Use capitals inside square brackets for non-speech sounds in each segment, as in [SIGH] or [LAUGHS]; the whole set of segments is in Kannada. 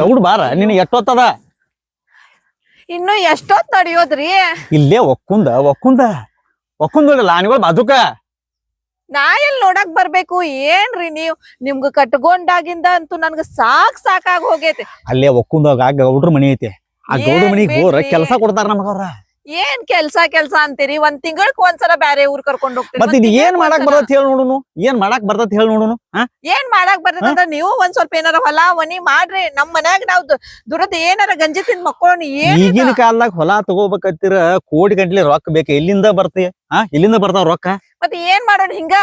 ದೌಡ್ ಬಾರ ನಿನ್ ಎಷ್ಟೊತ್ತದ? ಇನ್ನು ಎಷ್ಟೊತ್ ನಡೆಯೋದ್ರಿ? ಇಲ್ಲೇ ಒಕ್ಕುಂದ ಒಕ್ಕುಂದ ಒಕ್ಕುಂದ ಆನಿಗಳು ಬಾಜುಕ ನಾ ಎಲ್ ನೋಡಕ್ ಬರ್ಬೇಕು? ಏನ್ರಿ ನೀವು? ನಿಮ್ಗ ಕಟ್ಕೊಂಡಾಗಿಂದ ಅಂತೂ ನನ್ಗ ಸಾಕ್ ಸಾಕಾಗ ಹೋಗೈತಿ. ಅಲ್ಲೇ ಒಕ್ಕುಂದಾಗ ಗೌಡ್ರ ಮನಿ ಐತಿ. ಆ ಗೌಡ್ರ ಮನಿಗೆ ಹೋರ? ಕೆಲಸ ಕೊಡ್ತಾರ ನಮಗ ಅವ್ರ. ಏನ್ ಕೆಲ್ಸ ಕೆಲ್ಸ ಅಂತೀರಿ? ಒಂದ್ ತಿಂಗಳಕ್ ಒಂದ್ಸಲ ಬ್ಯಾರೆ ಊರ್ ಕರ್ಕೊಂಡು ಹೋಗ್ತೀರಿ. ಮತ್ ಒಂದ್ ಇದು ಏನ್ ತಿಂಗ್ಳಕ್ ಮಾಡಾಕ್ ಒಂದ್ಸಲ. ಬರ್ತೈತಿ ಹೇಳಿ ನೋಡುನು? ಏನ್ ಮಾಡಕ್ ಬರ್ತೈತಿ ಹೇಳಿ ನೋಡುನು? ಹಾ? ಏನ್ ಮಾಡಾಕ್ ಬರ್ತದಂದ್ರ ನೀವು ಒಂದ್ ಸ್ವಲ್ಪ ಏನಾರ ಹೊಲ ಒನಿ ಮಾಡ್ರಿ. ನಮ್ ಮನ್ಯಾಗ ನಾವ್ ದು- ದುರದ್ ಏನಾರ ಗಂಜಿ ತಿಂದ್ ಮಕ್ಕಳು ಏನ್ ಈಗಿನ ಕಾಲದಾಗ ಹೊಲ ತಗೋಬೇಕತ್ತಿರ ಕೋಟಿ ಗಂಟ್ಲೆ ರೊಕ್ಕ ಬೇಕ. ಎಲ್ಲಿಂದ ಬರ್ತಿ? ಹಾ? ಎಲ್ಲಿಂದ ಬರ್ತಾವ ರೊಕ್ಕ? ಮತ್ತೆ ಏನ್ ಮಾಡೋಣ ಹಿಂಗ?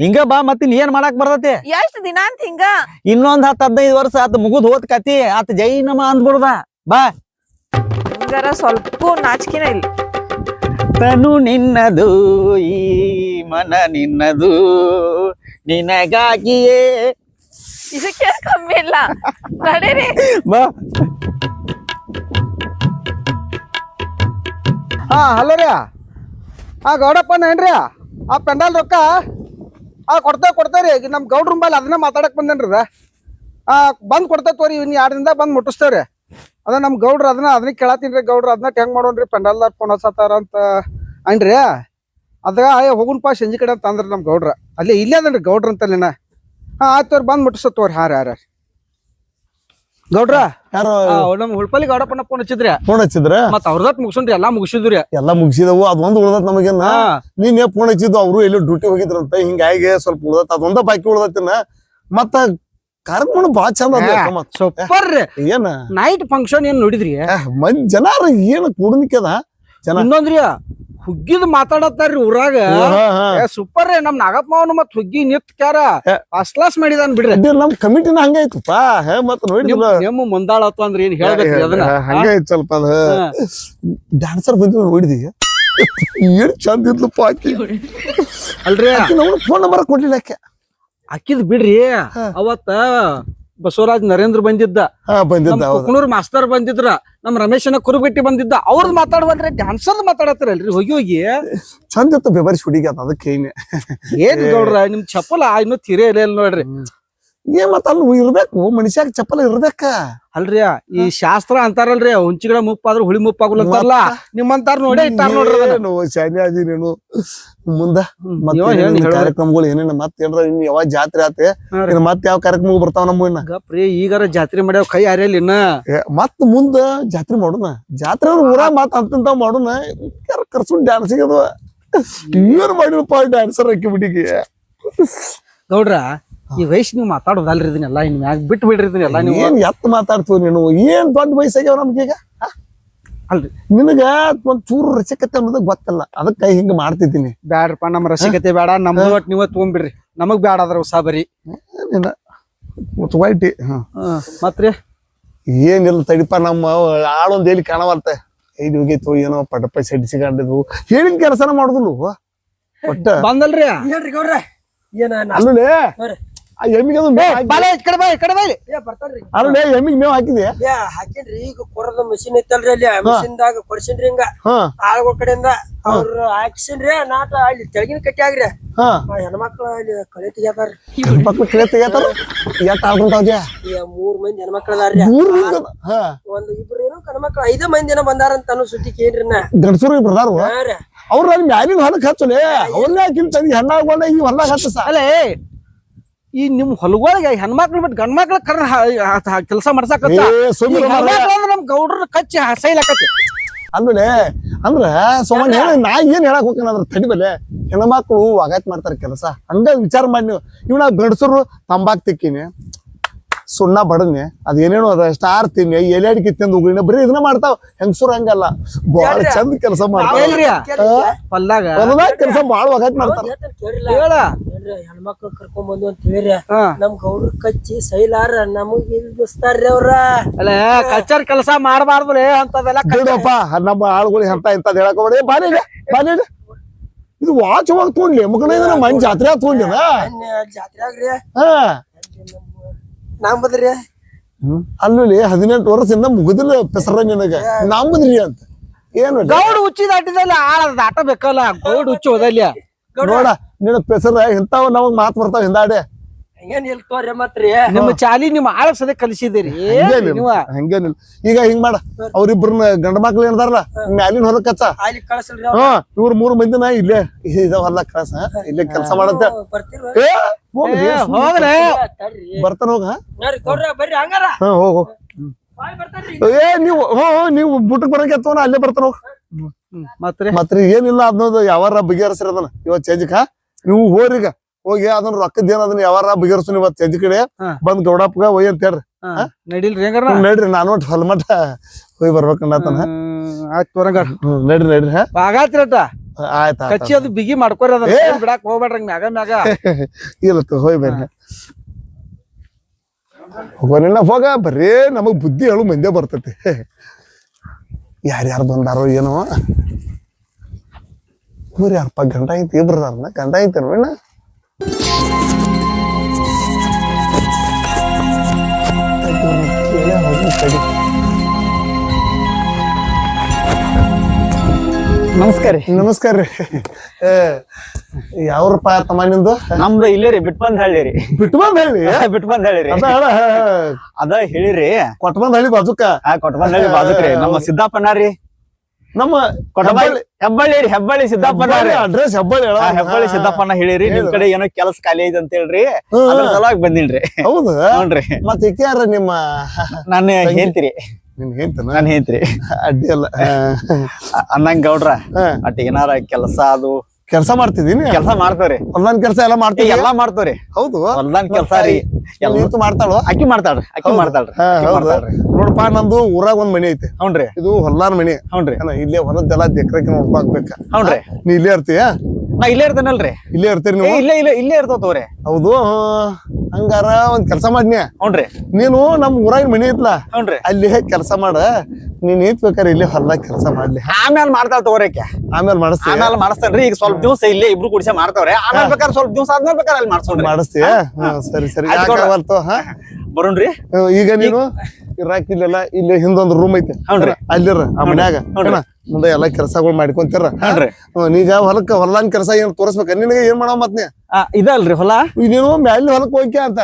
ಹಿಂಗ ಬಾ ಮತ್ ಇನ್ ಏನ್ ಮಾಡಕ್ ಬರ್ತೈತಿ? ಎಷ್ಟ್ ದಿನ ಅಂತ ಹಿಂಗ? ಇನ್ನೊಂದ್ ಹತ್ತ ಹದಿನೈದು ವರ್ಷ ಆತ ಮುಗುದ್ ಹೋದ್ ಕತಿ. ಆತ ಜೈನಮ ಅಂದ್ಬಿಡ್ದ. ಬಾ. ಹಿಂಗಾರ ಸ್ವಲ್ಪ ನಾಚಿಕೆನ ಇಲ್ಲ. ತನು ನಿನ್ನದು ಈ ಮನ ನಿನ್ನದು ನಿನಗಾಗಿಯೇ. ಇದಕ್ಕೆ ಕಮ್ಮಿ ಇಲ್ಲ. ನಡೀರಿ. ಬಾ. ಹಾ ಹಲೋ ರೀ. ಆ ಗೌಡಪ್ಪನ ಏನ್ರಿ? ಆ ಪೆಂಡಾಲ್ ರೊಕ್ಕ? ಆ ಕೊಡ್ತೇವೆ ಕೊಡ್ತೇವ್ರಿ ಈಗ ನಮ್ಮ ಗೌಡ್ರ ಮೇಲೆ ಅದನ್ನ ಮಾತಾಡಕ್ ಬಂದೇನ್ರಿ. ಆ ಬಂದ್ ಕೊಡ್ತೇವೆ ತೋರಿ ಇನ್ ಯಾರ್ದಿಂದ ಬಂದ್ ಮುಟ್ಟಿಸ್ತೇವ್ರಿ. ಅದ ನಮ್ ಗೌಡ್ರ ಅದನ್ನ ಅದನ್ನ ಕೇಳತ್ತೀನ್ರಿ ಗೌಡ್ರ ಅದನ್ನ ಹೆಂಗ್ ಮಾಡೋನ್ರಿ ಪೆಂಡಲ್ದಾರ್ ಫೋನ್ ಹಚ್ಚತ್ತಾರ ಅಂತ. ಅನ್ರಿ ಅದಾಗ ಅಯ್ಯ ಹೋಗುನ್ ಪಾ ಸಂಜೆ ಕಡೆ ಅಂತ ಅಂದ್ರ ನಮ್ ಗೌಡ್ರ. ಅಲ್ಲೇ ಇಲ್ಲೇ ಅದನ್ರಿ ಗೌಡ್ರ ಅಂತಲ್ಲಿನ ಹಾ ಆಯ್ತವ್ರ ಬಂದ್ ಮುಟ್ಟಿಸ್ತೇವೆ ತೋರಿ ಯಾರ ಗೌಡ್ರ? ಯಾರು? ನಮ್ಮ ಹುಳ್ಪಲ್ಲಿ ಗೌಡಪ್ಪನ ಫೋನ್ ಹಚ್ಚಿದ್ರಿ. ಫೋನ್ ಹಚ್ಚಿದ್ರ? ಮತ್ ಅವ್ರದತ್ ಮುಗಿಸ್ರಿ ಎಲ್ಲಾ ಮುಗಿಸಿದ್ರಿ ಎಲ್ಲಾ ಮುಗಿಸಿದವು ಅದೊಂದ್ ಉಳ್ದತ್ ನಮಗೇನ? ನೀನ್ ಫೋನ್ ಹಚ್ಚಿದ್ದು ಅವ್ರು ಎಲ್ಲೂ ಡ್ಯೂಟಿ ಹೋಗಿದ್ರಂತ ಹಿಂಗಾಗಿ ಸ್ವಲ್ಪ ಉಳ್ದತ್ ಅದೊಂದ ಬಾಕಿ ಉಳ್ದತ್ತಿನ. ಮತ್ತ ಕಾರ್ಯಕ್ರಮ ಬಾಳ ಚಂದ. ಸೂಪರ್. ಏನ? ನೈಟ್ ಫಂಕ್ಷನ್ ಏನ್ ನೋಡಿದ್ರಿ? ಮಂದಿ ಜನಾರ ಏನ್ ಕುಡ್ಮಿಕ್ಯದ ಜನ ಇನ್ನೊಂದ್ರಿ ಹುಗ್ಗಿದ್ ಮಾತಾಡತ್ತಾರ್ರಿ ಊರಾಗ. ಸೂಪರ್ ರೀ ನಮ್ ನಾಗಪ್ಪ ಅವನು ಮತ್ ಹುಗ್ಗಿ ನಿತ್ ಕ್ಯಾರ. ಏ. ಫಸ್ಟ್ ಕ್ಲಾಸ್ ಮಾಡಿದಾನ್ ಬಿಡ್ರಿ. ನಮ್ ಕಮಿಟಿನ ಹಂಗಾಯ್ತಪ್ಪ ಹೇ ಮತ್ ನೋಡಿ ನಿಮ್ಮ ಮುಂದಾಳತ್ತು ಅಂದ್ರೆ ಏನ್ ಹೇಳ್ಬೇಕ್ರಿ ಅದನ್ನ? ಹಂಗೈತ್ ಸ್ವಲ್ಪ ಅದ. ಡ್ಯಾನ್ಸರ್ ಬಂದಿವ್ ನೋಡಿದಿ? ಏನ್ ಚಂದ ಇದ್ಲಪ್ಪ ಆಕಿ. ಅಲ್ರಿ. ಫೋನ್ ನಂಬರ್ ಕೊಡ್ಲಿಲ್ಲ ಆಕೆ. ಅಕ್ಕಿದ್ ಬಿಡ್ರಿ. ಅವತ್ತ ಬಸವರಾಜ್ ನರೇಂದ್ರ ಬಂದಿದ್ದ. ಬಂದಿದ್ದ ಕುಕ್ನೂರ್ ಮಾಸ್ತರ್ ಬಂದಿದ್ರ ನಮ್ ರಮೇಶನ ಕುರುಬೆಟ್ಟಿ ಬಂದಿದ್ದ ಅವ್ರದ್ ಮಾತಾಡ್ಬಂದ್ರೆ ಡ್ಯಾನ್ಸರ್ ಮಾತಾಡತ್ತಾರಲ್ರಿ ಹೋಗಿ ಹೋಗಿ. ಚಂದ ಇತ್ತು ಬೆಬರ್ಸ್ ಹುಡುಗಿ ಅದ ಅದಕ್ಕೆ ಏನೇ ಏನ್ ಗೌಡ್ರ ನಿಮ್ ಚಪ್ಪಲ ಇನ್ನು ತಿರೇ ಇಲ್ಲ ನೋಡ್ರಿ. ಏನ್ ಮತ್ತ ಅಲ್ಲಿ ಇರ್ಬೇಕು? ಮನುಷ್ಯಾಗ ಚಪ್ಪಲ ಇರ್ಬೇಕ. ಅಲ್ರಿ ಈ ಶಾಸ್ತ್ರ ಅಂತಾರಲ್ರಿ ಹುಂಚಿಗಳ ಮುಪ್ಪಾದ್ರೂ ಹುಳಿ ಮುಪ್ಪಾಗುಲ್ಲ ಅಂತಾರಲ್ಲ? ನಿಮ್ಮಂತಾರ ನೋಡಿ ಇಟ್ಟಾರ ನೋಡ್ರಿ ನೀನು. ಮುಂದ? ಕಾರ್ಯಕ್ರಮಗಳು ಏನೇನ ಮತ್ ಏನ್ರ ಇನ್ ಯಾವ ಜಾತ್ರೆ ಆತೆ. ಇನ್ ಮತ್ ಯಾವ ಕಾರ್ಯಕ್ರಮ ಬರ್ತಾವ ನಮ್ಮ ಇನ್ನ ಗಪ್ರಿ ಈಗಾರ ಜಾತ್ರೆ ಮಾಡ್ಯಾವ ಕೈ ಅರಿಯಲ್ಲ ಇನ್ನ? ಏ, ಮತ್ ಮುಂದ ಜಾತ್ರೆ ಮಾಡೋಣ. ಜಾತ್ರೆ ಊರ ಊರಾಗ ಮತ್ ಅಂತಂತ ಮಾಡೋಣ. ಕರ್ಸು ಡ್ಯಾನ್ಸಿಗೆ ಅದು? ಏನ್ ಮಾಡಿರಪ್ಪ ಡ್ಯಾನ್ಸರ್ ಹಾಕಿ ಬಿಟ್ಟಿಗೆ ಗೌಡ್ರ ಈ ವಯಸ್ಸು ನೀವು ಮಾತಾಡೋದಲ್ರಿ ಇದನ್ನೆಲ್ಲ ಇನ್ ಮ್ಯಾಗ ಬಿಟ್ಟು ಬಿಡ್ರಿ ಇದನ್ನೆಲ್ಲ ನೀವು. ಏನ್ ಎತ್ ಮಾತಾಡ್ತೀವಿ ನೀನು? ಏನ್ ದೊಡ್ಡ ವಯಸ್ಸಾಗ್ಯಾವ ನಮ್ಗೀಗ ಈಗ? ಅಲ್ರಿ. ನಿನಗ ಒಂದ್ ಚೂರು ರಸಿಕತೆ ಅನ್ನೋದು ಗೊತ್ತಲ್ಲ. ಅದಕ್ಕ ಹಿಂಗ ಮಾಡ್ತಿದ್ದೀನಿ. ಬ್ಯಾಡ್ರಪ್ಪ ನಮ್ ರಸಿಕತೆ ಬೇಡ ನಮ್ದು ಒಟ್ಟು ನೀವ ತಗೊಂಡ್ಬಿಡ್ರಿ ನಮಗ್ ಬ್ಯಾಡ ಅದ್ರ ಹೊಸ ಬರಿ. ವೈಟಿ. ಹಾ. ಮತ್ರಿ? ಏನಿಲ್ಲ ತಡಿಪ ನಮ್ಮ ಆಳೊಂದ್ ಎಲ್ಲಿ ಕಾಣವಲ್ತೆ? ಐದು ಹೋಗೈತು ಏನೋ ಪಟಪ ಸಿಗಂಡಿದ್ವು ಹೇಳಿನ ಕೆಲಸನ ಮಾಡುದಿಲ್ಲ ಒಟ್ಟ? ಬಂದಲ್ರಿ? ಹೇಳ್ರಿ ಗೌಡ್ರ ಏನ ಅಲ್ಲೇ. ಆ ಎಮ್ಮಿಗೆ ಅದು ಮೇವ್ ಹಾಕಿ- ಬಾಲೆ ಈ ಕಡೆ ಬಾ ಈ ಕಡೆ ಬಾ ಇಲ್ಲಿ. ಬರ್ತಾನ್ರಿ ಅಲ್ಲೇ ಎಮ್ಮಿಗೆ ಮೇವ್ ಹಾಕಿದೆ ಏ ಹಾಕಿನ್ರಿ. ಈಗ ಕೊರದ ಮಷಿನ್ ಐತಲ್ರಿ ಅಲ್ಲಿ. ಮಷಿನ್ ದಾಗ ಕೊಡ್ಸಿನ್ರಿ ಹಿಂಗ. ಹಾ. ಆಳ್ಗಳ ಕಡೆಯಿಂದ ಅವ್ರ ಹಾಕ್ಸಿನ್ರಿ. ನಾಟ ಅಲ್ಲಿ ತೆಳಗಿನ ಕಟ್ಟಿ ಆಗ್ರಿ. ಹಾ. ಆ ಹೆಣ್ಮಕ್ಳು ಅಲ್ಲಿ ಕಳೆ ತೆಗ್ಯಾತಾರ್ರಿ ಮಕ್ಳು ಕಡೆ ತೆಗಿತಾರ ಎಷ್ಟ್ ಆಡ್ಕೊಂತಾವ್ಜ ಈ ಮೂರ್ ಮಂದಿ ಹೆಣ್ಮಕ್ಳು ಅದಾರ್ರಿ. ಮೂರು ಹಾ. ಒಂದ್ ಇಬ್ರು ಏನೋ ಗಂಡ್ಮಕ್ಳು ಐದ ಮಂದಿ ಏನೋ ಬಂದಾರಂತ ಅನ್ನೋ ಸುದ್ದಿ ಕೇಳ್ರಿ ನಾ. ಗಂಡಸರು ಬರ್ದಾರು ಹಾ ರೀ. ಅವ್ರ ಅಲ್ಲಿ ಮ್ಯಾಲಿನ ಹೊಲಕ್ ಹಚ್ಚಲೆ. ಅವ್ರನ್ನೇ ಹಾಕಿಲ್ ತಂದಿ ಹೆಣ್ಣಾಗೋಣ ಈ ಹೊಲದಾಗ ಹಚ್ಚ ಸಾಲೇ ಅಲ್ಲೇ ಈ ನಿಮ್ ಹೊಲಗೊಳಗ ಹೆಣ್ಮಕ್ಳು ಮತ್ತೆ ಗಂಡ್ ಮಕ್ಳ ಕರ್ ಕೆಲಸ ಮಾಡ್ಸಾಕತ್ತ? ಸುಮ್ಮನೆ ನಮ್ ಗೌಡ್ರ ಕಚ್ಚಿ ಹಸೈಲಾಕತಿ ಅಂದ್ರೆ ಅಂದ್ರ ಸೋಮನ್ ಹೇಳ ನಾ ಏನ್ ಹೇಳಕ್ ಹೋಗ್ತೇನೆ ಅದ್ರ ತಡಿಬಲೆ ಹೆಣ್ಮಕ್ಳು ವಾಗಾತ್ ಮಾಡ್ತಾರ ಕೆಲಸ. ಹಂಗ ವಿಚಾರ ಮಾಡಿ ನೀವು. ಇವ್ನ ಗಂಡಸರು ತಂಬಾಕ್ ತಿಕ್ಕಿನಿ. ಸುಣ್ಣ ಬಡನೆ ಏನೇನೋ ಅದ ಸ್ಟಾರ್ ತಿನ್ನಿ ಎಲೆ ಅಡಿಕೆ ತಿಂದು ಉಗುಳಿನ ಬರೀ ಇದನ್ನ ಮಾಡ್ತಾವ. ಹೆಂಗ್ಸೂರ್ ಹಂಗಲ್ಲ. ಬಹಳ ಚಂದ ಕೆಲಸ ಮಾಡ್ತಾವ. ಕೆಲಸ ಬಾಳ ಒಗಟ್ ಮಾಡ್ತಾರ. ಹೆಣ್ಮಕ್ಳು ಕರ್ಕೊಂಡ್ ಬಂದು ಅಂತ ಹೇಳ್ರಿ. ನಮ್ ಗೌಡ್ರ ಕಚ್ಚಿ ಸೈಲಾರ ನಮಗ್ ಇಲ್ಬಿಸ್ತಾರ್ರಿ ಅವ್ರ. ಅಲ್ಲ ಕಚ್ಚರ್ ಕೆಲಸ ಮಾಡಬಾರ್ದು ಅಂತದೆಲ್ಲ ಬಿಡಪ್ಪ ನಮ್ಮ ಆಳುಗಳು ಅಂತ ಇಂತದ್ ಹೇಳಕ್ ಬಾನಿ ಇಲ್ಲಿ, ಬಾನಿ ಇದು ವಾಚ್ ಹೋಗಿ ತೊಗೊಂಡ್ಲಿ ಮಗನ ಇದನ್ನ ಮನ್ ಜಾತ್ರೆ ತೊಗೊಂಡಿದ ಜಾತ್ರೆ ಆಗ್ರಿ? ಹಾ. ನಂಬದ್ರಿ ಅಲ್ಲಿ ಹದಿನೆಂಟು ವರ್ಷದಿಂದ ಮುಗಿದಿಲ್ಲ ಪೆಸರ ನಿನಗ. ನಂಬದ್ರಿ ಅಂತ. ಏನು ಗೌಡ್ ಹುಚ್ಚಿ ದಾಟಿದಲ್ಲ ಆಳ ದಾಟ ಬೇಕಲ್ಲ? ಗೌಡ್ ಹುಚ್ಚಿ ಹೋದಲ್ಯ ನೋಡ ನಿನ್ನ ಪೆಸರ ಇಂತಾವ ನಮಗ್ ಮಾತ್ ಬರ್ತಾವ ಹಿಂದಾಡೆ. ಏನ್ ಇಲ್ ತೋರಿ ಮತ್ರಿ? ನಿಮ್ಮ ಚಾಲಿ ನಿಮ್ಮ ಆಳಕ್ ಸದ್ಯ ಕಲಿಸಿದಿರಿ ಹಂಗೇನಿಲ್ಲ ನೀವ. ಹಂಗೇನಿಲ್ಲ ಈಗ ಹಿಂಗ್ ಮಾಡ. ಅವ್ರಿಬ್ರನ್ನ ಗಂಡ ಮಕ್ಳು ಏನದಾರಲ್ಲ ಮ್ಯಾಲಿನ ಹೊಲಕ್ ಕಚ್ಚ ಹಾ ಇವ್ರ ಮೂರ್ ಮಂದಿನ ಇಲ್ಲೇ ಇದ ಹೊಲಕ್ ಕಳಸ. ಇಲ್ಲೇ ಕೆಲ್ಸ ಮಾಡತ್ತ. ಬರ್ತಾನ ಹೋಗ. ಹಾ ಹೋಗ್ ಏ ನೀವು ಹೋ ಹೋ, ನೀವು ಬುಟ್ಟಕ್ ಬರಂಗೆ ಎತ್ತವನ ಅಲ್ಲೇ ಬರ್ತಾನ ಹೋಗ. ಮತ್ರಿ ಮತ್ರಿ ಏನಿಲ್ಲ ಅದನ್ನೋದು ಯಾವಾರ ಬಗೆಹರಿಸ್ರಿ ಅದನ್ನ. ಇವತ್ ಚೇಂಜಿಕ ನೀವು ಹೋರಿಗ ಹೋಗಿ ಅದನ್ನ ರೊಕ್ಕದ ಏನ್ ಅದನ್ನ ಯಾವಾರ ಬಗೆಹರಿಸು ಇವತ್ತು ಎದ್ ಕಡೆ. ಬಂದ್ ಗೌಡಪ್ಪಗ ಹೋಯ್ ಅಂತ ಹೇಳ್ರಿ. ನಡ್ರಿ ನಾನು ಒಟ್ಟು ಹೊಲ ಮಠ ಹೋಗಿ ಬರ್ಬೇಕನ್ನ ನಡ್ರಿ ನಡ್ರಿ ಹಾ? ಆಯ್ತು ಆಯ್ತ ಕಚ್ಚಿ ಅದು ಬಿಗಿ ಮಾಡ್ಕೊರಿ ಅದ. ಬಿಡಾಕ್ ಹೋಗ್ಬೇಡ್ರಿ ಮ್ಯಾಗ ಮ್ಯಾಗ. [LAUGHS] ಇಲ್ಲ ಹೋಗ್ಬೇಡ್ರಿ ಬರ್ರಿ. ಹೋಗೋನಿಲ್ಲ ಹೋಗ ಬರೀ ನಮಗ್ ಬುದ್ಧಿ ಹೇಳು ಮಂದ್ಯ ಬರ್ತೈತಿ. [LAUGHS] ಯಾರ್ಯಾರು ಬಂದಾರೋ ಏನೋ. ಇವ್ರು ಯಾರಪ್ಪ ಗಂಡ ಐತಿ ಇಬ್ರದಾರನ? ಗಂಡ ಐತಿ ಅಣ್ಣ ನಮಸ್ಕಾರ ರೀ. ನಮಸ್ಕಾರ ರೀ. ಯಾವ್ರಪ್ಪ ತಮ್ಮ ನಿಮ್ದು? ನಮ್ದು ಇಲ್ಲೇ ರೀ ಬಿಟ್ ಬಂದ್ ಹಳ್ಳಿ ರೀ. ಬಿಟ್ಬಂದ್ ಹಳ್ಳಿ ಹೇಳಿ ಬಿಟ್ ಬಂದ್ ಹಳ್ಳಿ ರೀ ಅದ. ಹೇಳಿರಿ. ಕೊಟ್ಬಂದ್ ಹಳ್ಳಿ ಬಾಜುಕ? ಆ ಕೊಟ್ಟ ಬಂದ್ ಹಳ್ಳಿ ಬಾಜುಕ್ ರೀ. ನಮ್ಮ ಸಿದ್ದಪ್ಪಣ್ಣ ರೀ. ನಮ್ಮ ಹೆಬ್ಬಳ್ಳಿ ಹೆಬ್ಬಳ್ಳಿ ಸಿದ್ದಪ್ಪನ ಅಡ್ರೆಸ್ ಹೆಬ್ಬಳ್ಳಿ ಹೆಬ್ಬಳ್ಳಿ ಸಿದ್ದಪ್ಪನ ಹೇಳಿರಿ ನಿಮ್ ಕಡೆ ಏನೋ ಕೆಲಸ ಖಾಲಿ ಐತೆ ಅಂತ ಹೇಳ್ರಿ. ಅದ್ರ ಸಲುವಾಗಿ ಬಂದಿನ್ರಿ. ಹೌದು. ನೋಡ್ರಿ. ಮತ್ತೆ ಈಕೆ ನಿಮ್ಮ ನಾನು ಹೇಳ್ತೀರಿ ನಿನ್ ಹೇಳ್ತೀರಿ ಅಡ್ಡಿ ಅಲ್ಲ. ಅನ್ನಂಗ್ ಗೌಡ್ರ. ಅಟ್ ಏನಾರ ಕೆಲಸ ಅದು ಕೆಲಸ ಮಾಡ್ತಿದೀನಿ ಕೆಲಸ ಮಾಡ್ತಾವ್ರಿ. ಹೊಲ್ದಾನ್ ಕೆಲಸ ಎಲ್ಲ ಮಾಡ್ತೀವಿ. ಎಲ್ಲಾ ಮಾಡ್ತಾವ್ರಿ. ಹೌದು. ಹೊಲ್ದಾನ್ ಕೆಲಸ ರೀ. ಎಲ್ಲ ನೀತು ಮಾಡ್ತಾಳು? ಅಕ್ಕಿ ಮಾಡ್ತಾಳ್ರಿ ಅಕ್ಕಿ ಮಾಡ್ತಾಳ್ರಿ ನೋಡಪ್ಪ ನಂದು ಊರಾಗ ಒಂದ್ ಮನಿ ಐತಿ. ಹೌನ್ರಿ. ಇದು ಹೊಲ್ದಾನ್ ಮನಿ. ಹೌನ್ರಿ. ಇಲ್ಲೇ ಹೊಲದ್ದೆಲ್ಲ ಎಕರೆಗೆ ನೋಡ್ಕೋಬೇಕ ಹೌನ್ರಿ. ನೀ ಇಲ್ಲೇ ಇರ್ತೀಯ? ನಾ ಇಲ್ಲೇ ಇರ್ತೇನಲ್ರಿ. ಇಲ್ಲೇ ಇರ್ತೀರಿ ಏ ನೀವು ಇಲ್ಲೇ ಇಲ್ಲೇ ಇಲ್ಲೇ ಇರ್ತಾವ ತಗೋರಿ. ಹೌದು. ಹಂಗಾರ ಒಂದ್ ಕೆಲಸ ಮಾಡ್ನಿ. ಹೌನ್ರಿ. ನೀನು ನಮ್ ಊರಾಗ ಮನಿ ಐತ್ಲಾ? ಹೌನ್ರಿ. ಅಲ್ಲಿ ಕೆಲಸ ಮಾಡ. ನೀನ್ ಏತ್ ಬೇಕಾರೆ ಇಲ್ಲಿ ಹೊಲ್ದಾಗ ಕೆಲಸ ಮಾಡ್ಲಿ. ಆಮೇಲೆ ಮಾಡ್ತಾಳ ತೋರಕ್ಕೆ ಆಮೇಲೆ ಮಾಡಿಸ್ತೀಯ? ಆಮೇಲೆ ಮಾಡಿಸ್ತಾನ್ರಿ ಈಗ ಸ್ವಲ್ಪ ದಿವಸ ಇಲ್ಲೇ ಇಬ್ರು ಕುಡಿಸ ಮಾಡ್ತಾವ್ರೆ. ಆಮೇಲೆ ಬೇಕಾದ್ರೆ ಸ್ವಲ್ಪ ದಿವಸ ಆದ್ಮೇಲೆ ಬೇಕಾದ್ರೆ ಅಲ್ಲಿ ಮಾಡ್ಸೋಣ್ರಿ. ಮಾಡಿಸ್ತೀಯ? ಹಾ, ಸರಿ ಸರಿ. ಆಯ್ತು ಯಾಕೆ ಕೊಡ್ರಿ. ಅವತ್ತು ಹಾ? ಬರೋಣ್ರಿ. ಹ್ಮ್, ಈಗ ನೀನು ಇರಾಕ್ ಇಲ್ಲೆಲ್ಲ ಇಲ್ಲಿ ಹಿಂದೊಂದ್ ರೂಮ್ ಐತೆ. ಹೌನ್ರಿ. ಅಲ್ಲಿರ ಆ ಮನ್ಯಾಗ. ಹುನ್ರಿ. ಏನ? ಮುಂದೆ ಎಲ್ಲಾ ಕೆಲಸಗಳು ಮಾಡ್ಕೊಂತೀರ? ನೀಗ ಹೊಲಕ್ಕ ಹೊಲಾನ್ ಕೆಲಸ ಏನ್ ತೋರಿಸ್ಬೇಕ? ನಿನಗೆ ಏನ್ ಮಾಡೋ ಮತ್ ಇದಲ್ರಿ ಹೊಲ? ನೀನು ಮ್ಯಾಲ ಹೊಲಕ್ ಹೋಗ್ಯ ಅಂತ?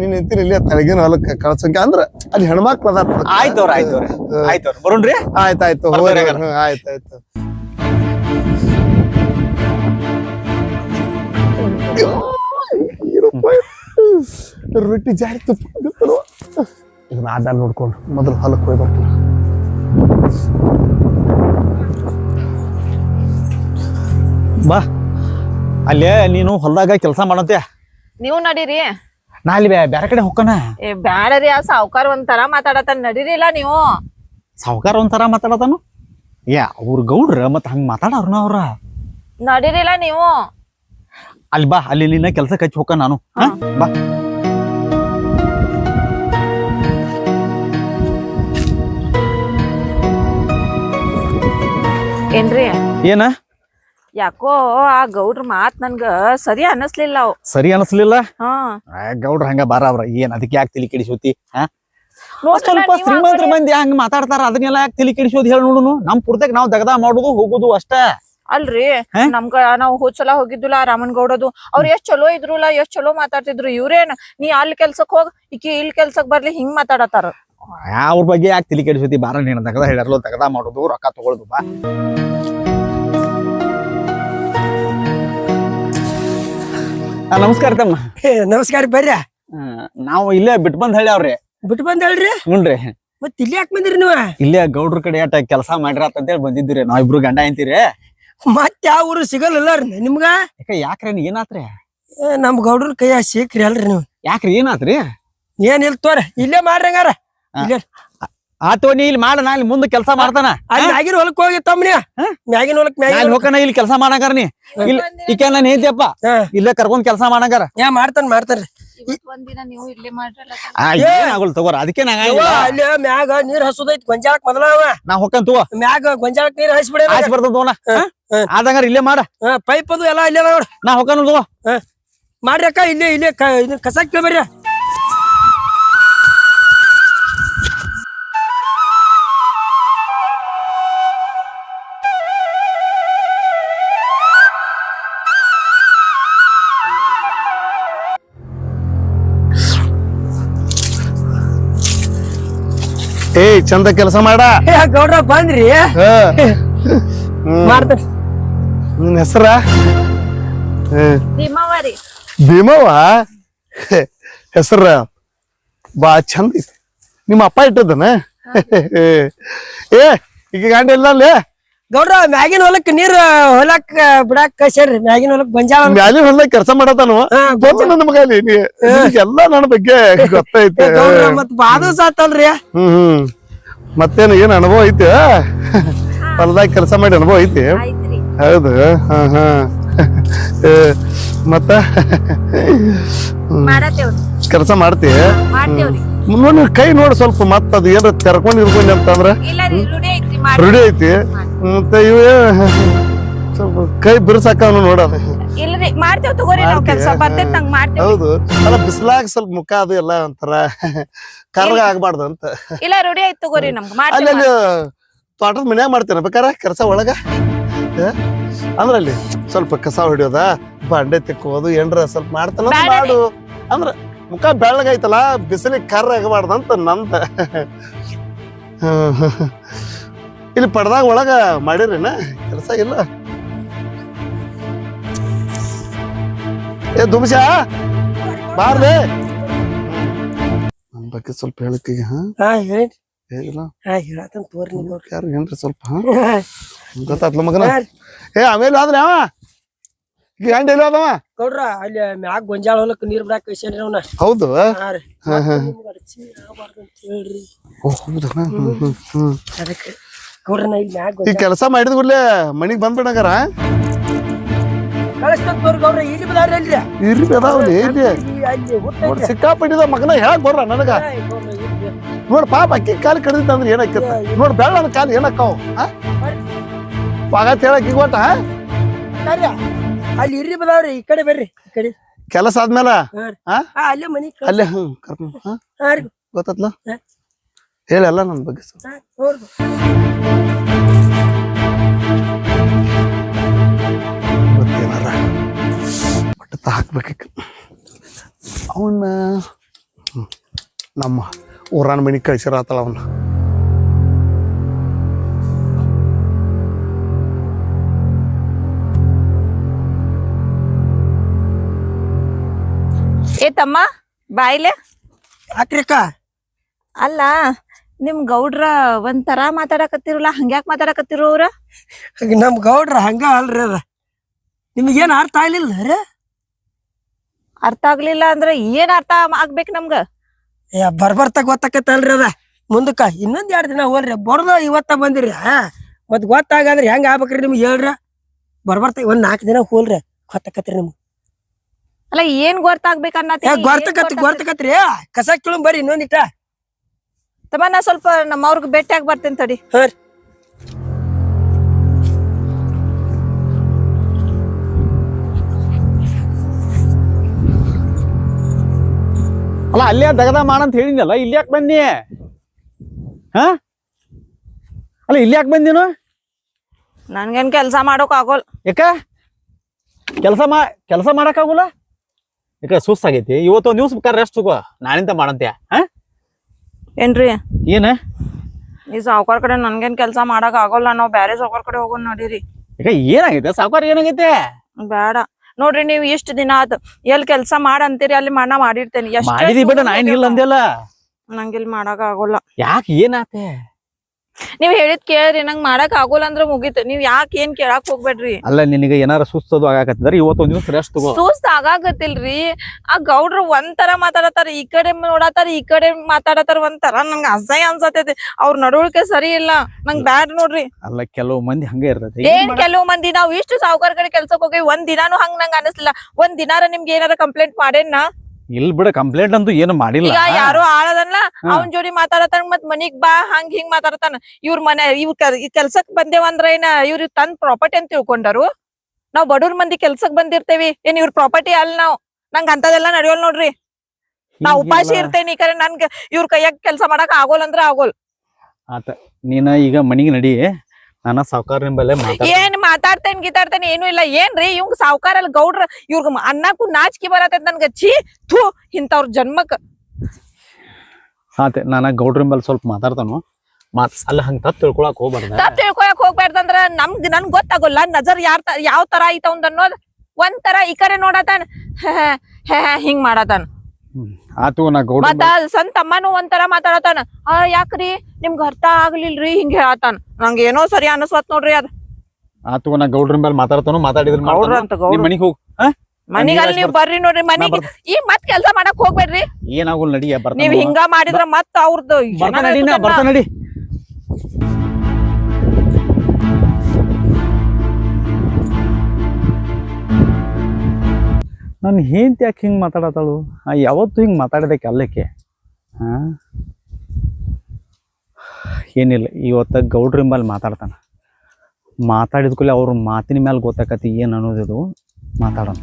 ನೀನ್ ನಿಂತೀನಿ ಇಲ್ಲಿ ತಳಗಿನ ಹೊಲಕ್ಕ ಕಳ್ಸಂಕ. ಅಂದ್ರ ಅಲ್ಲಿ ಹೆಣ್ಮಕ್ಳು ಅದಾರ ಆಯ್ತವ್ರ ಆಯ್ತವ್ರ ಆಯ್ತವ್ರ ಬರೋಣ್ರಿ? ಆಯ್ತಾಯ್ತು ಆಯ್ತಾಯ್ತು? ರೊಟ್ಟಿ ಜಾರಿ ತುಪ್ಪ. ಇದನ್ನ ಆದ ನೋಡ್ಕೊಂಡು ಮೊದಲು ಹೊಲಕ್ಕೆ ಹೋಗಿ ಬರ್ತೀನಿ. ಬಾ. ಅಲ್ಲೇ ನೀನು ಹೊಲ್ದಾಗ ಕೆಲಸ ಮಾಡಂತೆ ನೀವು ನಡೀರಿ. ನಾ ಅಲ್ಲಿ ಬ್ಯಾ- ಬ್ಯಾರೆ ಕಡೆ ಹೋಗ್ಕನ ಏ ಬ್ಯಾಡರಿ ಆ ಸಾವುಕಾರ ಒಂಥರ ಮಾತಾಡತಾನ ನಡೀರಿಲ್ಲ ನೀವು. ಸಾವುಕಾರ ಒಂಥರ ಮಾತಾಡತಾನು ಏ ಅವ್ರ ಗೌಡ್ರ ಮತ್ತೆ ಹಂಗ ಮಾತಾಡೋರ್ನ ಅವ್ರ? ನಡೀರಿಲ್ಲ ನೀವು. ಅಲ್ಲಿ ಬಾ ಅಲ್ಲಿ ನಿನ್ನ ಕೆಲಸ ಕಚ್ಚಿ ಹೋಗ ನಾನು. ಹಾ? ಬಾ. ಏನ್ರಿ? ಏನ? ಯಾಕೋ ಆ ಗೌಡ್ರ ಮಾತ್ ನನ್ಗ ಸರಿ ಅನಸ್ಲಿಲ್ಲ ಅವ್. ಸರಿ ಅನಸ್ಲಿಲ್ಲ? ಹಾ. ಗೌಡ್ರ ಹಂಗ ಬಾರ ಅವ್ರ. ಏನ್ ಅದಕ್ಕೆ ಯಾಕೆ ತಿಳಿ ಕೆಡಿಸೋತಿ ಸ್ವಲ್ಪ ಶ್ರೀಮಂತರ ಮಂದಿ ಹಂಗ ಮಾತಾಡ್ತಾರ ಅದನ್ನೆಲ್ಲ ಯಾಕೆ ತಿಳಿ ಕೆಡಿಸೋದು ಹೇಳ ನೋಡುನು ನಮ್ ಪುರ್ತಕ್ ನಾವ್ ದಗದ ಮಾಡುದು ಹೋಗುದು ಅಷ್ಟ. ಅಲ್ರಿ? ನಮ್ಗ ನಾವ್ ಹೋದ್ ಸಲ ಹೋಗಿದ್ದುಲ್ಲ ರಾಮನ್ ಗೌಡದು. ಅವ್ರ ಎಷ್ಟ್ ಚಲೋ ಇದ್ರುಲ್ಲ ಎಷ್ಟ್ ಚಲೋ ಮಾತಾಡ್ತಿದ್ರು. ಇವ್ರೇನ್ ನೀ ಅಲ್ಲಿ ಕೆಲ್ಸಕ್ ಹೋಗ್ ಈಕಿ ಇಲ್ಲಿ ಕೆಲ್ಸಕ್ ಬರ್ಲಿ ಹಿಂಗ್ ಮಾತಾಡತಾರ ಅವ್ರ ಬಗ್ಗೆ ಯಾಕೆ ತಿಳಿ ಕೆಡಿಸೋತಿ ಬಾರ ನೀನ್ ದಗದ ಹೇಳ್ಯಾರಲ್ಲ ದಗದ ಮಾಡುದು ರೊಕ್ಕ ತಗೊಳ್ದು ಬಾ. ನಮಸ್ಕಾರ ತಮ್ಮ. ಏ, ನಮಸ್ಕಾರ ಬರ್ರಿ. ನಾವು ಇಲ್ಲೇ ಬಿಟ್ ಬಂದ್ ಹೇಳ್ಯಾವ್ರಿ. ಬಿಟ್ಟು ಬಂದ್ ಹೇಳ್ರಿ? ಹುನ್ರಿ. ಮತ್ ಇಲ್ಲಿ ಯಾಕೆ ಬಂದಿರಿ ನೀವು? ಇಲ್ಲೇ ಗೌಡ್ರ ಕಡೆ ಅಟ ಕೆಲಸ ಮಾಡಿರ ಅಂತ ಹೇಳಿ ಬಂದಿದ್ದೀರಿ. ನಾವ್ ಇಬ್ರು ಗಂಡ ಅಂತೀರಿ ಮತ್ ಯಾವ ಊರು ಸಿಗಲ್ಲ ನಿಮ್ಗ? ಯಾಕ ಯಾಕ್ರಿ ಏನಾತ್ರಿ? ಏ, ನಮ್ ಗೌಡ್ರ ಕೈಯ ಸಿಕ್ರಿ ಅಲ್ರಿ ನೀವು. ಯಾಕ್ರಿ ಏನಾತ್ರಿ? ಏನ್ ಇಲ್ ತೋರ ಇಲ್ಲೇ ಮಾಡ್ರಿ ಹಂಗಾರ. ಇಲ್ಲೇ ಆತೋ ನೀ ಇಲ್ಲಿ ಮಾಡ ನಾ ಇಲ್ಲಿ ಮುಂದೆ ಕೆಲಸ ಮಾಡ್ತಾನ. ಅಲ್ಲಿ ಮ್ಯಾಗಿನ ಹೊಲಕ್ ಹೋಗಿ ತಮ್ಮನಿ? ಮ್ಯಾಗಿನ ಹೊಲಕ್ ಮ್ಯಾಗಿನ ಹೋಗನ ಇಲ್ಲಿ ಕೆಲಸ ಮಾಡಂಗಾರ ನೀ. ಇಲ್ಲ ಈಕೆ ನಾನು ಹೇಳ್ತಿಯಪ್ಪ. ಇಲ್ಲೇ ಕರ್ಕೊಂಡ್ ಕೆಲಸ ಮಾಡಂಗಾರ. ಯಾ ಮಾಡ್ತಾನ ಮಾಡ್ತಾರ ಒಂದಿನ ನೀವು ಇಲ್ಲೇ ಮಾಡ್ರಲ್ಲ ಆ, ಏನಾಗಲ್ಲ ತಗೋರ ಅದಕ್ಕೆ ನಾ ಯವ್ವ, ಅಲ್ಲಿ ಮ್ಯಾಗ ನೀರ್ ಹಸುದೈತಿ ಗೊಂಜಾಳಕ್ ಮೊದಲ ಅವ. ನಾ ತಗೋ. ಮ್ಯಾಗ ಗೊಂಜಾಳಕ್ ನೀರ್ ಹಸ್ಬಿಡ ಆಯ್ತು ಬರ್ತದ ತಗೋಣ ಹಾ. ಆದಂಗಾರ ಇಲ್ಲೇ ಮಾಡ. ಪೈಪ್ ಅದು ಎಲ್ಲಾ ಇಲ್ಲೇ ನೋಡ್. ನಾ ಹೊಕ್ಕನ ತಗೋ. ಮಾಡ್ರಿ ಅಕ್ಕ ಇಲ್ಲೇ ಇಲ್ಲೇ ಕ- ಇದನ್ನ ಚಂದ ಕೆಲಸ ಮಾಡ. ಏ, ಗೌಡ್ರ ಬಂದ್ರಿ. ಹಾ. ಮಾಡ್ತಾನೆ ನಿನ್ ಹೆಸರ? ಭೀಮವ ಭೀಮವ್ವ? ಹೆಸರ ಬಾ ಚಂದ ಐತಿ. ನಿಮ್ಮ ಅಪ್ಪ ಇಟ್ಟದನ ಏ ಈಗ ಗಾಂಡಿ ಇಲ್ಲ ಅಲ್ಲಿ ಗೌಡ್ರ ಮ್ಯಾಗಿನ ಹೊಲಕ್ ನೀರ್ ಹೊಲಕ್ ಬಿಡಾಕ್ ಕಳ್ಸ್ಯಾರ್ರಿ. ಮ್ಯಾಗಿನ ಹೊಲಕ್ ಗೊಂಜಾಳ ಮ್ಯಾಲಿನ ಹೊಲ್ದಾಗ ಕೆಲಸ ಮಾಡತಾನು ಗೊತ್ತು ನನ್ನ ಮಗ ಅಲ್ಲಿ. ನೀ ಎಲ್ಲ ನನ್ನ ಬಗ್ಗೆ ಗೊತ್ತೈತೆ. ಗೌಡ್ರ ಮತ್ ಬಾದು ಸಾತಲ್ರಿ ಹ್ಮ್ ಹ್ಮ್. ಮತ್ತೇನು ಏನು ಅನುಭವ ಐತಿ? ಹೊಲದಾಗ ಕೆಲಸ ಮಾಡಿ ಅನುಭವ ಐತಿ? ಹೌದು. ಹಾ ಹಾ. ಏ, ಮತ್ತ? ಕೆಲಸ ಮಾಡ್ತಿ ನೋಡಿ ಕೈ ನೋಡಿ ಸ್ವಲ್ಪ ಮತ್ತ ಅದು ಏನಾರ ತೆರ್ಕೊಂಡು ಇರ್ಕೊಂಡು ಅಂತಂದ್ರ. ರೂಢಿ ಐತಿ? ಮತ್ತೆ ಇವ ಸ್ವಲ್ಪ ಕೈ ಬಿರ್ಸಾಕ ನೋಡ ಹೌದು. ಅಲ್ಲ ಬಿಸಿಲಾಗ ಸ್ವಲ್ಪ ಮುಖ ಅದು ಎಲ್ಲ ಒಂಥರ ಕರ್ಗ ಆಗ್ಬಾರ್ದು ಅಂತ. ಇಲ್ಲ ರೂಢಿ ಆಯ್ತು ತಗೋರಿ ನಮ್ಗೆ. ತೋಟದ ಮನ್ಯಾಗ ಮಾಡ್ತೇನೆ ಬೇಕಾರ ಕೆಲಸ ಒಳಗ? ಅಂದ್ರೆ ಅಂದ್ರ ಅಲ್ಲಿ ಸ್ವಲ್ಪ ಕಸ ಹೊಡಿಯೋದ ಬಂಡೆ ತಿಕ್ಕೋದು ಏನ್ರ ಸ್ವಲ್ಪ ಮಾಡ್ತಾನ. ಮಾಡು. ಅಂದ್ರ ಮುಖ ಬೆಳ್ಳಗೈತಲ್ಲ ಬಿಸಿಲಿಗೆ ಕರ್ರ ಅಂತ ನಂದ. ಇಲ್ಲಿ ಪಡ್ದಾಗ ಒಳಗ ಮಾಡಿರೇನ? ಕೆಲಸ ಇಲ್ಲ. ಏ ದುಮ್ಸ ಬಾರ್ಲೆ. ನನ್ ಬಗ್ಗೆ ಸ್ವಲ್ಪ ಹೇಳಕ್ಕೀಗ ಹಾ? ಹಾ ಹೇಳಿ. ಹೇಗಿಲ್ಲ? ಹಾ ಹೇಳತ್ತಂತ ತೋರಿ ನೀವು. ಯಾರು ಏನ್ರಿ ಸ್ವಲ್ಪ ಹಾ? ಗೊತ್ತಾತ್ಲ ಮಗನ? ಹಾ ರೀ. ಏ ಆಮೇಲೆ ಆದ್ರೆ ಅವ? ಈಗ ಗಂಡ ಎಲ್ಲ ಅದವ ಗೌಡ್ರ ಅಲ್ಲಿ ಮ್ಯಾಗ ಗೊಂಜಾಳ ಹೊಲಕ್ ನೀರ್ ಬಿಡಾಕ್ ಕಳ್ಸ್ಯಾನ್ರಿ ಅವ್ನ. ಹೌದು? ಹಾ ರೀ. ಹಾ, ಹಾ. ನಿಮ್ಗ್ ಅಡಚಣೆ ಆಗ್ಬಾರ್ದು ಅಂತ ಹೇಳ್ರಿ. ಓ ಹೌದಾ? ಹ್ಮ್, ಹ್ಮ್, ಹ್ಮ್. ಅದಕ್ಕೆ ಗೌಡ್ರ ನಾ ಇಲ್ಲಿ ಮ್ಯಾಗ ಈ ಗೊಂಜಾಳ ಕೆಲಸ ಮಾಡಿದ ಕೂಡ್ಲೆ ಮನಿಗ್ ಬಂದ್ಬಿಡಂಗಾರ ಕಳಿಸ್ತಂತ ಅವ್ರ ಇಲ್ಲಿ ಬಿದಾರಿ ಅಲ್ರಿ ಇರ್ಲಿ ಅದಾವಲ್ಲಿ ಇಲ್ಲಿ. ಅಲ್ಲಿ ನೋಡ್ ಸಿಕ್ಕಾಪಟ್ಟಿದ ಮಗನ ಹೇಳಕ್ ಬರ್ರ ನನಗ? ನೋಡ್ ಪಾಪ ಅಕ್ಕಿ ಕಾಲು ಕಡಿದ ಅಂದ್ರೆ ಏನಾಕಿತ್ತ ನೋಡ್ ಬೆಳ್ಳ ಕಾಲು ಏನಕ್ಕಾವ್? ಪಾಗತ್ ಹೇಳಕ್ ಈಗ ಒಟ್ಟ ಅಲ್ಲಿ ಇರ್ರಿ ಬದಾವ್ರಿ ಈ ಕಡೆ ಬರ್ರಿ ಈ ಕಡೆ. ಕೆಲಸ ಆದ್ಮೇಲೆ? ಅಲ್ಲೇ ಮನಿ ಅಲ್ಲೇ ಹ್ಮ್ ಕರ್ಕೊಂಡು ಹಾ? ಗೊತ್ತತ್ಲ. ಹೇಳಲ್ಲ ನನ್ ಬಗ್ಗೆ. ಬಟ್ಟೆ ಹಾಕ್ಬೇಕು ಅವನ್ನ ನಮ್ಮ ಊರಾನ ಮನಿ ಕಳ್ಸಿರತ್ತಲ್ಲ ಅವನ್ನ ಏ ತಮ್ಮ ಬಾಯ್ಲೆ ಯಾಕ್ರಿ ಅಕ್ಕ ಅಲ್ಲ ನಿಮ್ ಗೌಡ್ರ ಒಂಥರ ತರ ಮಾತಾಡಕತ್ತಿರಲ್ಲ ಹಂಗ್ಯಾಕ್ ಮಾತಾಡಕತ್ತಿರೋ ಅವ್ರ? ನಮ್ ಗೌಡ್ರ ಹಂಗ ಅಲ್ರಿ ಅದ. ನಿಮಗೇನ್ ಅರ್ಥ ಆಗ್ಲಿಲ್ಲ ರೀ ಅರ್ಥ ಆಗ್ಲಿಲ್ಲ ಅಂದ್ರೆ ಏನ್ ಅರ್ಥ ಆಗ್ಬೇಕು ನಮ್ಗ? ಬರ್ಬರ್ತ ಗೊತ್ತಾಕತ್ತಲ್ರಿ ಅದ. ಮುಂದಕ್ಕ ಇನ್ನೊಂದ್ ಎರಡ್ ದಿನ ಹೋಲ್ರಿ ಬರ್ದ ಇವತ್ತ ಬಂದಿರಿ. ಮತ್ ಗೊತ್ತಾಗಂದ್ರ ಹೆಂಗ ಆಗ್ಬೇಕ್ರಿ ನಿಮ್ಗೆ ಹೇಳ್ರ? ಬರ್ಬರ್ತ ಒಂದ್ ನಾಲ್ಕು ದಿನ ಹೋಲ್ರಿ ಗೊತ್ತಾಕತ್ರಿ ನಿಮ್ಗೆ. ಅಲ್ಲ ಏನ್ ಗೊತ್ತಾಗ್ಬೇಕ ಏ ಗೊತ್ತಕತ್ತಿ ಗೊತ್ತಕತ್ರಿ ಕಸ ಕಿಳು ಬರ್ರಿ ಇನ್ನೊಂದಿಟ್ಟ. ತಮ್ಮ ನಾ ಸ್ವಲ್ಪ ನಮ್ಮವ್ರಿಗೆ ಭೇಟಿಯಾಗಿ ಬರ್ತೇನೆ ತಡಿ. ಹಾ ಅಲ್ಲ ಅಲ್ಲೇ ದಗದ ಮಾಡಂತ ಹೇಳಿದ್ನಲ್ಲ ಇಲ್ಲಿ ಯಾಕೆ ಬಂದಿ ಹಾ? ಅಲ್ಲ ಇಲ್ಲಿ ಯಾಕೆ ಬಂದಿನು ನನ್ಗೇನ್ ಕೆಲಸ ಮಾಡೋಕ್ ಆಗೋಲ್. ಯಾಕ? ಕೆಲಸ ಮಾ ಕೆಲಸ ಮಾಡಕ್ಕಾಗುಲ್ಲ ಯಾಕ ಸುಸ್ತಾಗೈತಿ? ಇವತ್ತು ನ್ಯೂಸ್ ಬೇಕಾದ್ರೆ ರೆಸ್ಟ್ ತಗೋ. ನಾನಿಂತ ಮಾಡಂತೆ ಹಾ? ಏನ್ರಿ? ಏನ? ಈ ಸಾವುಕಾರ ಕಡೆ ನನ್ಗೇನ್ ಕೆಲಸ ಮಾಡಕ್ ಆಗೋಲ್ಲ ನಾವು ಬ್ಯಾರೆ ಸಾವುಕಾರ ಕಡೆ ಹೋಗೋಣ ನೋಡಿರಿ. ಈಗ ಏನಾಗೈತೆ? ಸಾವುಕಾರ ಏನಾಗೈತೆ? ಬೇಡ. ನೋಡ್ರಿ ನೀವ್ ಇಷ್ಟ ದಿನ ಅದು ಎಲ್ ಕೆಲ್ಸ ಮಾಡ ಅಂತೀರಿ ಅಲ್ಲಿ ಮಣ್ಣ ಮಾಡಿರ್ತೇನೆ. ಮಾಡಿದಿ ಬಿಡ ನಾ ಅಂದಿಲ್ಲ ನಂಗಿಲ್ ಮಾಡಕ್ ಆಗೋಲ್ಲ. ಯಾಕೆ ಏನಾತೆ? ನೀವ್ ಹೇಳಿದ್ ಕೇಳ್ರಿ ನಂಗ್ ಮಾಡಕ್ ಆಗೋಲ್ಲ ಅಂದ್ರ ಮುಗೀತು. ನೀವ್ ಯಾಕೆ ಏನ್ ಕೇಳಾಕ್ ಹೋಗ್ಬೇಡ್ರಿ? ಅಲ್ಲ ನಿನಗೆ ಏನಾರ ಸುಸ್ತದು ಆಗಾಕತ್ತಿದ್ರೆ ಇವತ್ತೊಂದ್ ದಿವಸ ರೆಸ್ಟ್ ತಗೋ. ಸುಸ್ತ ಆಗಾಕತ್ತಿಲ್ರಿ. ಆ ಗೌಡ್ರು ಒಂದ್ ತರ ಮಾತಾಡತಾರ ಈ ಕಡೆ ನೋಡತಾರ ಈ ಕಡೆ ಮಾತಾಡತಾರ ಒಂದ್ ತರ ನಂಗ್ ಅಸಹ್ಯ ಅನ್ಸತೈತಿ ಅವ್ರ ನಡವಳಿಕೆ ಸರಿ ಇಲ್ಲ. ನಂಗ್ ಬ್ಯಾಡ್ ನೋಡ್ರಿ. ಅಲ್ಲ ಕೆಲವು ಮಂದಿ ಹಂಗೆ ಇರ್ತೈತಿ. ಏನ್ ಕೆಲವು ಮಂದಿ? ನಾವ್ ಇಷ್ಟು ಸಾವುಕಾರ ಕಡೆ ಕೆಲ್ಸಕ್ ಹೋಗಿ ಒಂದ್ ದಿನಾನು ಹಂಗ್ ನಂಗ್ ಅನಿಸ್ಲಿಲ್ಲ. ಒಂದ್ ದಿನಾರ ನಿಮ್ಗೆ ಏನಾರ ಕಂಪ್ಲೇಂಟ್ ಮಾಡೇನ ಇಲ್ ಬಿಡ ಕಂಪ್ಲೇಂಟ್ ಅಂತೂ ಏನು ಮಾಡಿಲ್ಲ. ಯಾರು ಹಾ. ಅವನ್ ಜೋಡಿ ಮಾತಾಡತಾನ ಮತ್ ಮನಿಗ್ ಬಾ ಹಂಗ್ ಹಿಂಗ್ ಮಾತಾಡತಾನ ಇವ್ರ ಮನೆ ಇವ್ ಕೆಲ್ಸಕ್ ಬಂದೇವಂದ್ರ ಏನ ಇವ್ರ ತನ್ ಪ್ರಾಪರ್ಟಿ ಅಂತ ತಿಳ್ಕೊಂಡರು. ನಾವ್ ಬಡವ್ರ ಮಂದಿ ಕೆಲ್ಸಕ್ ಬಂದಿರ್ತೇವಿ. ಏನ್ ಇವ್ರ ಪ್ರಾಪರ್ಟಿ ಅಲ್ ನಾವ್ ನಂಗ ಅಂತದೆಲ್ಲ ನಡೆಯೋಲ್ ನೋಡ್ರಿ. ನಾ ಉಪಾಸಿ ಇರ್ತೇನೆ ಇರ್ತೇನಿ ಕರೆ ನನ್ಗ ಇವ್ರ ಕೈಯಾಗ ಕೆಲ್ಸ ಮಾಡಕ್ ಆಗೋಲ್ ಅಂದ್ರ ಆಗೋಲ್. ಆತ ನೀನ ಈಗ ಮನಿಗೆ ನಡಿ. ನಾನ ಸಾವುಕಾರ ನಿಂಬಲ್ಲೇ ಏನ್ ಮಾತಾಡ್ತೇನ್ ಗೀತಾಡ್ತೇನೆ ಏನು ಇಲ್ಲ. ಏನ್ರಿ ಇವಂಗ್ ಸಾವ್ಕಾರ ಅಲ್ಲಿ ಗೌಡ್ರ ಇವ್ರ ಅನ್ನಕ್ಕೂ ನಾಚಿಕೆ ಬರತೈತ್ ನನ್ಗ. ಛೀ ಥೂ ಇಂತವ್ರ ಜನ್ಮಕ್. ಆತೆ ನಾನು ಗೌಡ್ರ ಮೇಲೆ ಸ್ವಲ್ಪ ಮಾತಾಡ್ತಾನು. ಮಾತ್ ಅಲ್ಲ ಹಂಗ ತಪ್ಪು ತಿಳ್ಕೊಳಕ್ ಹೋಗ್ಬಾರ್ದ. ತಪ್ಪ ತಿಳ್ಕೊಳಕ್ ಹೋಗ್ಬಾರ್ದಂದ್ರ ನಮ್ಗ್ ನನ್ ಗೊತ್ತಾಗೋಲ್ಲ. ನಜರ್ ಯಾರ ಯಾವ ತರ ಐತ ಅವ್ನ್ದ್ ಅನ್ನೋದ್ ಒಂದ್ ತರ ಈ ಕಡೆ ನೋಡತಾನ. ಹಿಂಗ್ ಮಾಡತಾನ. ಆತು ನಾ ಮತ್ತ ಸಂತ ಒಂಥರ ಮಾತಾಡತಾನ. ಆ ಯಾಕ್ರಿ? ನಿಮ್ಗ್ ಅರ್ಥ ಆಗ್ಲಿಲ್ರಿ? ಹಿಂಗ ಹೇಳತಾನ. ನಂಗೆ ಏನೋ ಸರಿ ಅನಸ್ವತ್ ನೋಡ್ರಿ ಅದ್. ಆತು ನಾ ಗೌಡ್ರ ಮೇಲೆ ಮಾತಾಡ್ತಾನು ಮಾತಾಡಿದ್ರ ಗೌಡ್ರ ಅಂತ ನಿಮ್ ಗೌಡ್ರ ಮನಿಗ್ ಹೋಗ್. ಮನಿಗ್ ಅಲ್ಲಿ ನೀವ್ ಬರ್ರಿ ನೋಡ್ರಿ ಮನಿಗ್ ಈ ಮತ್ ಕೆಲ್ಸ ಮಾಡಕ್ ಹೋಗ್ಬೇಡ್ರಿ. ಏನಾಗುಲ್ ನಡಿ ನೀವ್ ಹಿಂಗ ಮಾಡಿದ್ರ ಮತ್ತ ಅವ್ರದ್ದು ಬರ್ತಾನ ನನ್ನ ಹೆಂಡತಿ ಯಾಕೆ ಹಿಂಗೆ ಮಾತಾಡತ್ತಾಳು? ಯಾವತ್ತು ಹಿಂಗೆ ಮಾತಾಡಿದಕ್ಕೆ ಅಲ್ಲಕ್ಕೆ. ಹಾಂ? ಏನಿಲ್ಲ, ಇವತ್ತ ಗೌಡ್ರ ಮೇಲೆ ಮಾತಾಡ್ತಾನೆ. ಮಾತಾಡಿದ ಕೂಡಲೇ ಅವ್ರ ಮಾತಿನ ಮೇಲೆ ಗೊತ್ತಾಕತಿ ಏನು ಅನ್ನೋದಿದು ಮಾತಾಡೋಣ.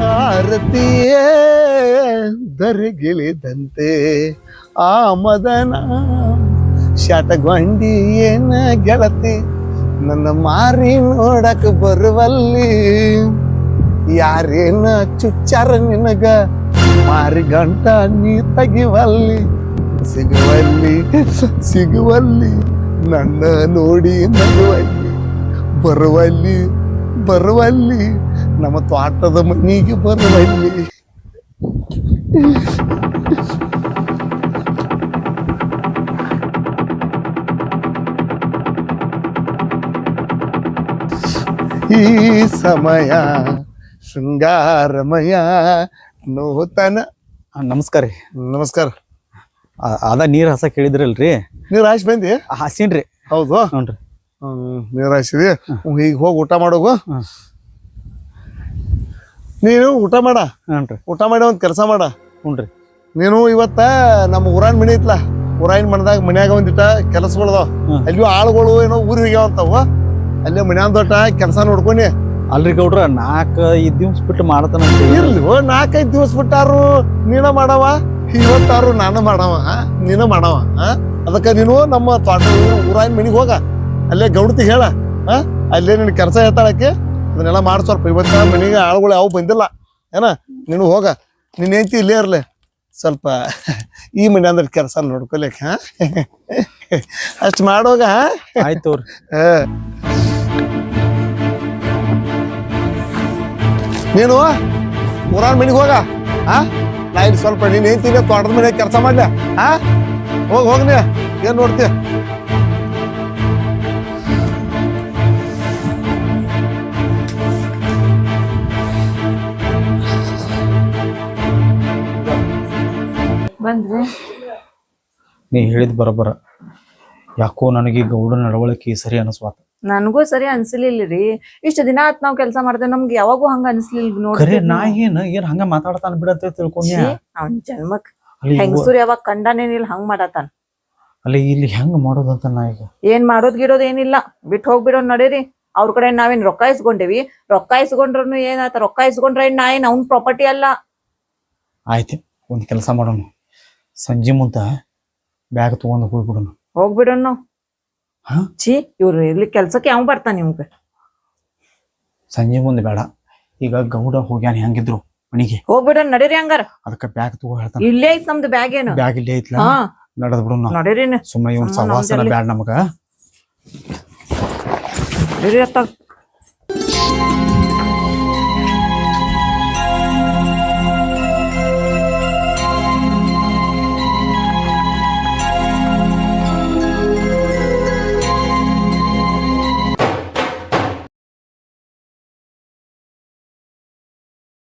ಭಾರತೀಯೇ, ದರಗಿಳಿದಂತೆ ಆ ಮದನ ಶತಗೊಂಡಿ ಏನ ಗೆಳತಿ ನನ್ನ ಮಾರಿ ನೋಡಕ್ ಬರುವಲ್ಲಿ ಯಾರೇನ ಚುಚ್ಚಾರ ನಿನಗ? ಮಾರಿ ಗಂಟ ನೀ ತೆಗಿವಲ್ಲಿ, ಸಿಗುವಲ್ಲಿ ಸಿಗುವಲ್ಲಿ, ನನ್ನ ನೋಡಿ ನಗುವಲ್ಲಿ, ಬರುವಲ್ಲಿ ಬರುವಲ್ಲಿ, ನಮ್ಮ ತೋಟದ ಮನೆಗೆ ಬರುವಲ್ಲಿ. ಈ ಸಮಯ ಶೃಂಗಾರಮಯ ನೂತನ. ಆ, ನಮಸ್ಕಾರ ರೀ. ನಮಸ್ಕಾರ. ಆ- ಅದ ನೀರ್ ಹಸ ಕೇಳಿದ್ರಲ್ರಿ? ನೀರ್ ಹಾಯ್ಸಿ ಬಂದಿ? ಹಾಸಿನ್ರಿ ಹೌದು? ಹ್ಞೂನ್ರಿ ಹ್ಮ್, ನೀರ್ ಹಾಯ್ಸಿದಿ? ಈಗ ಹೋಗಿ ಊಟ ಮಾಡೋಗು ಹ್ಮ್. ನೀನು ಊಟ ಮಾಡ. ಹ್ಞೂನ್ರಿ ಊಟ ಮಾಡಿ ಒಂದು ಕೆಲಸ ಮಾಡ. ಹ್ಞೂನ್ರಿ ನೀನು ಇವತ್ತ ನಮ್ಮ ಊರಾನ್ ಮನೆ ಐತ್ಲ ಊರಾಯಿನ ಮನದಾಗ ಮನ್ಯಾಗ ಒಂದಿಟ್ಟ ಕೆಲಸಗಳದಾವ ಹ್ಮ್. ಅಲ್ಲಿಯೂ ಆಳುಗಳು ಏನೋ ಊರಿಗೆ ಹೋಗ್ಯಾವಂತಾವ ಅಲ್ಲೇ ಮನ್ಯಾನ್ ದೊಡ್ಡ ಕೆಲಸ ನೋಡ್ಕೊನಿ ಅಲ್ರಿ ಗೌಡ್ರ ನಾಲ್ಕು ಐದು ದಿವ್ಸ ಬಿಟ್ಟು ಮಾಡ್ತಾನ ಇರ್ಲಿ ಓ ನಾಲ್ಕೈದು ದಿವಸ ಬಿಟ್ಟಾರು ನೀನ ಮಾಡವ? ಇವತ್ತಾರು ನಾನು ಮಾಡವ ನೀನ ಮಾಡವ ಅದಕ್ಕೆ ನೀನು ನಮ್ಮ ತೋಟ ಊರಾಯ್ ಮನಿಗೆ ಹೋಗ. ಅಲ್ಲೇ ಗೌಡತಿ ಹೇಳ? ಅಲ್ಲೇ ನಿನ್ನ ಕೆಲಸ ಹೇಳ್ತಾಳಕ್ಕೆ ಅದನ್ನೆಲ್ಲ ಮಾಡ್ಸೋರ್ಪ ಇವತ್ತ ಮನಿಗೆ ಆಳುಗಳು ಯಾವ ಬಂದಿಲ್ಲ. ಏನ? ನೀನು ಹೋಗ. ನಿನ್ನ ಹೆಂಡತಿ ಇಲ್ಲೇ ಇರ್ಲಿ. ಸ್ವಲ್ಪ ಈ ಮನೆ ಅಂದ್ರೆ ಕೆಲಸ ನೋಡ್ಕೊಲಿಕ್ಕೆ ಹಾ ಅಷ್ಟು ಮಾಡೋಗ ಹಾ? ಆಯ್ತು ಆ. ನೀನು ಊರಾನ್ ಮನೆಗೆ ಹೋಗ. ಆ? ನಾ ಇಲ್ಲಿ ಸ್ವಲ್ಪ ನೀನು ಹೇಳ್ತೀನಿ ತೋಟದ ಮನೆ ಕೆಲಸ ಮಾಡ್ಲ ಆ? ಹೋಗಿ ಹೋಗ್ನಿ ಏನ್ ನೋಡ್ತೀಯ ಬಂದ್ರಿ ನೀ ಹೇಳಿದ ಬರಬರ ಯಾಕೋ ನನಗೆ ಗೌಡ ನಡವಳಿಕೆ ಸರಿ ಅನಸ್ವಾತ. ನನ್ಗೂ ಸರಿ ಅನ್ಸಲಿಲ್ಲ ರೀ ಇಷ್ಟ ದಿನ ಆತ್ ನಾವ್ ಕೆಲಸ ಮಾಡ್ತೇವೆ ನಮ್ಗೆ ಯಾವಾಗೂ ಹಂಗ ಅನ್ಸಲಿಲ್ಲ ಖರೆ ನೋಡಿ ನಾ ಏನ್ ಏನ್ ಹಂಗ ಮಾತಾಡ್ತಾನ ಬಿಡತ್ತೆ ತಿಳ್ಕೊಂಡ್ಯ? ಅವ್ನ ಜನ್ಮಕ್ ಅಲ್ಲಿ ಹೆಂಗಸೂರ್ ಯಾವಾಗ ಕಂಡನೇನಿಲ್ಲ ಹಂಗ ಮಾಡತಾನ. ಅಲ್ಲಿ ಇಲ್ಲಿ ಹೆಂಗ್ ಮಾಡೋದಂತ ನಾ ಈಗ? ಏನ್ ಮಾಡೋದ್ ಗಿಡೋದ್ ಏನಿಲ್ಲ ಬಿಟ್ಟು ಹೋಗ್ಬಿಡೋಣ ನಡೀರಿ. ಅವ್ರ ಕಡೆ ನಾವೇನ್ ರೊಕ್ಕ ಇಸ್ಕೊಂಡೇವಿ. ರೊಕ್ಕ ಇಸ್ಕೊಂಡ್ರು ಏನಾತ ರೊಕ್ಕ ಇಸ್ಕೊಂಡ್ರೆ ಏನ್ ನಾ ಏನ್ ಅವ್ನ್ ಪ್ರಾಪರ್ಟಿ ಅಲ್ಲ. ಆಯ್ತು ಒಂದ್ ಕೆಲಸ ಮಾಡೋಣ. ಸಂಜೆ ಮುಂತ ಬ್ಯಾಗ್ ತಗೊಂಡು ಹೋಗ್ಬಿಡೋಣ. ಹೋಗ್ಬಿಡೋಣ? ಛೀ ಇವ್ರು ಇಲ್ಲಿ ಕೆಲ್ಸಕ್ಕೆ ಯಾವ ಬರ್ತಾನ ನಿಮ್ಗೆ ಸಂಜೆ ಮುಂದೆ ಬೇಡ. ಈಗ ಗೌಡ ಹೋಗ್ಯಾನ ಹೆಂಗಿದ್ರು ಮನಿಗೆ. ಹೋಗ್ಬಿಡ ನಡೀರಿ ಹಂಗಾರ. ಅದಕ್ಕೆ ಬ್ಯಾಗ್ ತಗೋ ಹೇಳ್ತಾನೆ. ಇಲ್ಲೇ ಐತ್ ನಮ್ದು ಬ್ಯಾಗ್ ಏನು? ಬ್ಯಾಗ್ ಇಲ್ಲೇ ಐತ್ಲ? ಹಾ. ನಡದ್ ಬಿಡು ನಾವು ನಡೀರಿ ಸುಮ್ಮನೆ ಇವನ್ ಸವಾಸನ. ಬ್ಯಾಡ ನಮಗ. ನಡೀರಿ ಅತ್ತಾಗ.